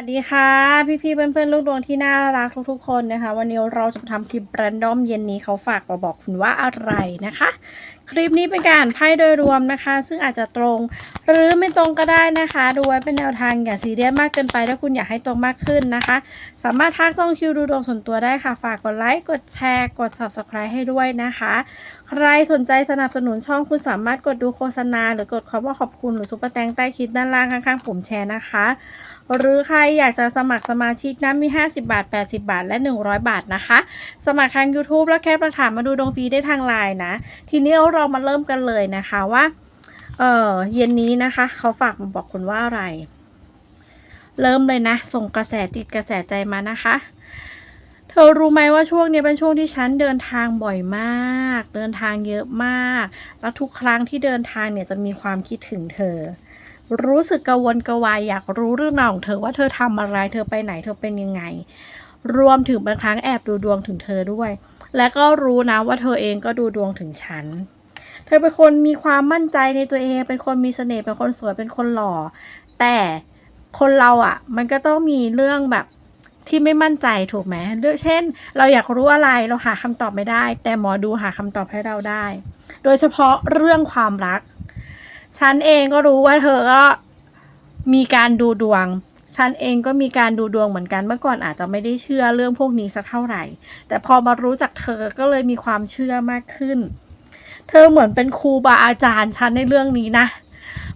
วัสดีค่ะ พี่ๆเพื่อนๆลูกดวงที่น่ารักทุกๆคนนะคะ วันนี้เราจะทำคลิปแรนดอมเย็นนี้เขาฝากมาบอกคุณว่าอะไรนะคะ คลิปนี้เป็นการไพ่โดยรวมนะคะ ซึ่งอาจจะตรง หรือไม่ตรงก็ได้นะคะ ดูไว้เป็นแนวทางอย่าซีเรียสมากเกินไปถ้าคุณอยากให้ตรงมากขึ้นนะคะ สามารถทักจองคิวดูดวงส่วนตัวได้ค่ะ ฝากกดไลค์กดแชร์กด subscribe ให้ด้วยนะคะ ใครสนใจสนับสนุนช่องคุณสามารถกดดูโฆษณา หรือกดคำว่าขอบคุณหรือซุปเปอร์แตงใต้คลิปด้านล่างข้างๆปุ่มแชร์นะคะ หรือใครอยากจะสมัครสมาชิกนะมี 50 บาท 80 บาท และ 100 บาทนะคะ สมัครทาง YouTube แล้วแค่ประถามมาดูดวงฟรีได้ทางไลน์นะ ทีนี้เรามาเริ่มกันเลยนะคะว่า เออเย็นนี้นะคะ เขาฝากมาบอกคุณว่าอะไร เริ่มเลยนะ ส่งกระแสติดกระแสใจมานะคะเธอรู้ไหมว่าช่วงนี้เป็นช่วงที่ฉันเดินทางบ่อยมาก เดินทางเยอะมาก แล้วทุกครั้งที่เดินทางเนี่ยจะมีความคิดถึงเธอ รู้สึกกังวลกระวายอยากรู้เรื่องราวของเธอว่าเธอทำอะไรเธอไปไหนเธอเป็นยังไง รวมถึงบางครั้งแอบดูดวงถึงเธอด้วย และก็รู้นะว่าเธอเองก็ดูดวงถึงฉันเธอเป็นคนมีความมั่นใจในตัวเอง เป็นคนมีเสน่ห์เป็นคนสวยเป็นคนหล่อ แต่คนเราอะ่ะ มันก็ต้องมีเรื่องแบบที่ไม่มั่นใจถูกไหมเรื่องเช่น เราอยากรู้อะไรเราหาคำตอบไม่ได้ แต่หมอดูหาคำตอบให้เราได้ โดยเฉพาะเรื่องความรัก ฉันเองก็รู้ว่าเธอก็มีการดูดวง ฉันเองก็มีการดูดวงเหมือนกัน เมื่อก่อนอาจจะไม่ได้เชื่อเรื่องพวกนี้สักเท่าไหร่ แต่พอมารู้จักเธอก็เลยมีความเชื่อมากขึ้น เธอเหมือนเป็นครูบาอาจารย์ฉันในเรื่องนี้นะ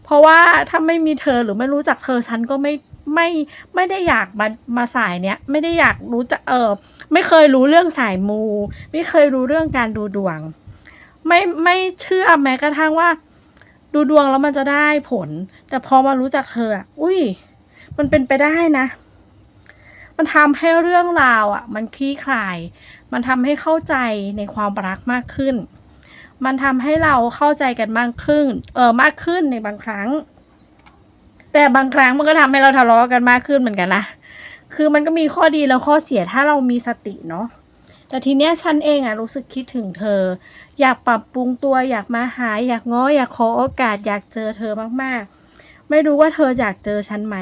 เพราะว่าถ้าไม่มีเธอหรือไม่รู้จักเธอฉันก็ไม่ไม่ไม่ได้อยากมามาสายเนี้ยไม่ได้อยากรู้จักเออไม่เคยรู้เรื่องสายมู ไม่เคยรู้เรื่องการดูดวง ไม่ไม่เชื่อแม้กระทั่งว่า ดูดวงแล้วมันจะได้ผล แต่พอมารู้จักเธออะอุ้ย มันเป็นไปได้นะ มันทำให้เรื่องราวอะ มันคลี่คลาย มันทำให้เข้าใจในความรักมากขึ้น มันทำให้เราเข้าใจกันมากขึ้น เออมากขึ้นในบางครั้ง แต่บางครั้งมันก็ทำให้เราทะเลาะกันมากขึ้นเหมือนกันนะ คือมันก็มีข้อดีแล้วข้อเสียถ้าเรามีสติเนาะ แต่ทีเนี้ยฉันเองอะรู้สึกคิดถึงเธอ อยากปรับปรุงตัวอยากมาหา อยากง้ออยากขอโอกาส อยากเจอเธอมากๆ ไม่รู้ว่าเธออยากเจอฉันไหม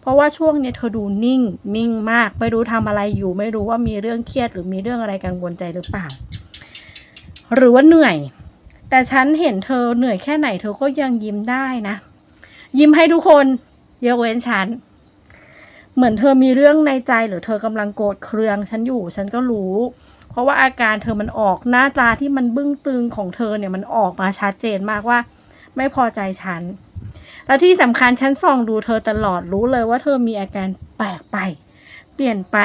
เพราะว่าช่วงเนี้ยเธอดูนิ่ง นิ่งมาก ไม่รู้ทำอะไรอยู่ ไม่รู้ว่ามีเรื่องเครียดหรือมีเรื่องอะไรกังวลใจหรือเปล่า หรือว่าเหนื่อย แต่ฉันเห็นเธอเหนื่อยแค่ไหนเธอก็ยังยิ้มได้นะ ยิ้มให้ทุกคนยกเว้นฉัน เหมือนเธอมีเรื่องในใจหรือเธอกำลังโกรธเคืองฉันอยู่ฉันก็รู้ เพราะว่าอาการเธอมันออกหน้าตาที่มันบึ้งตึงของเธอเนี่ยมันออกมาชัดเจนมากว่า ไม่พอใจฉัน และที่สำคัญฉันส่องดูเธอตลอดรู้เลยว่าเธอมีอาการแปลกไป เปลี่ยนไป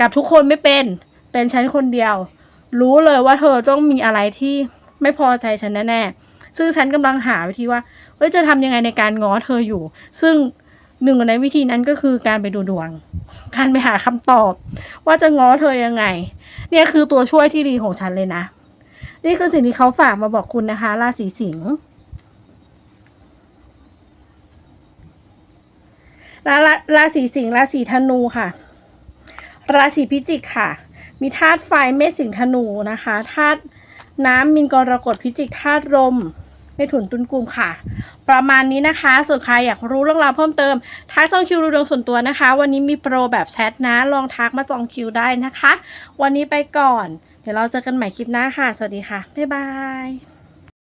กับทุกคนไม่เป็น เป็นฉันคนเดียว รู้เลยว่าเธอต้องมีอะไรที่ไม่พอใจฉันแน่ๆซึ่งฉันกำลังหาวิธีว่าเฮ้ยจะทำยังไงในการง้อเธออยู่ ซึ่ง หนึ่งในวิธีนั้นก็คือการไปดูดวง การไปหาคำตอบ ว่าจะง้อเธอยังไง เนี่ยคือตัวช่วยที่ดีของฉันเลยนะ นี่คือสิ่งที่เขาฝากมาบอกคุณนะคะ ราศีสิงห์ราราราศีสิงห์ราศีธนูค่ะ ราศีพิจิกค่ะ มีธาตุไฟเมษสิงห์ธนูนะคะธาตุน้ำมินกรกฎพิจิกธาตุลม เมถุนตุนกุมค่ะ ประมาณนี้นะคะ ส่วนใครอยากรู้เรื่องราวเพิ่มเติม ทักจองคิวดูดวงส่วนตัวนะคะ วันนี้มีโปรแบบแชทนะ ลองทักมาจองคิวได้นะคะ วันนี้ไปก่อน เดี๋ยวเราเจอกันใหม่คลิปหน้าค่ะ สวัสดีค่ะ บ๊ายบาย